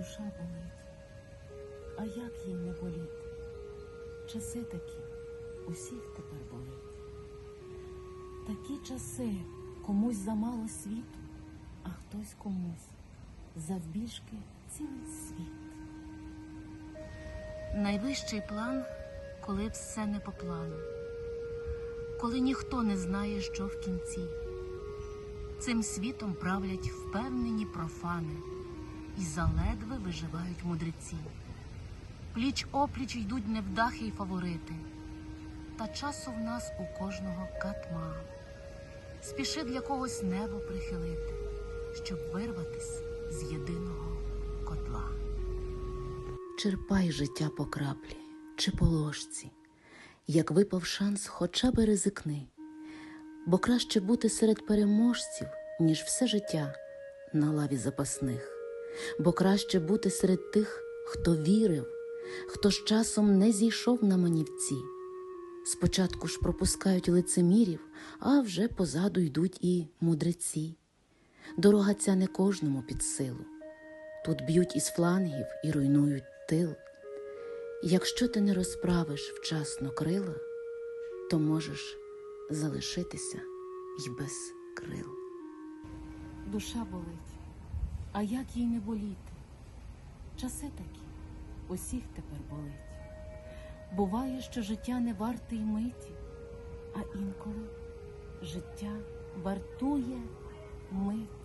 душа болить. А як їй не боліти? Часи такі усіх тепер болить. Такі часи комусь замало світу, а хтось комусь завбільшки цілий світ. Найвищий план, коли все не по плану, коли ніхто не знає, що в кінці. Цим світом правлять впевнені профани і заледве виживають мудреці. Пліч опліч йдуть невдахи й фаворити, та часу в нас у кожного катма. Спіши для когось небо прихилити, щоб вирватись з єдиного котла. Черпай життя по краплі чи по ложці, як випав шанс, хоча би ризикни, бо краще бути серед переможців, ніж все життя на лаві запасних, бо краще бути серед тих, хто вірив, хто з часом не зійшов на манівці. Спочатку ж пропускають лицемірів, а вже позаду йдуть і мудреці. Дорога ця не кожному під силу. Тут б'ють із флангів і руйнують тил. Якщо ти не розправиш вчасно крила, то можеш залишитися й без крил. Душа болить, а як їй не боліти? Часи такі усіх тепер болить. Буває, що життя не варте й миті, а інколи життя вартує мить.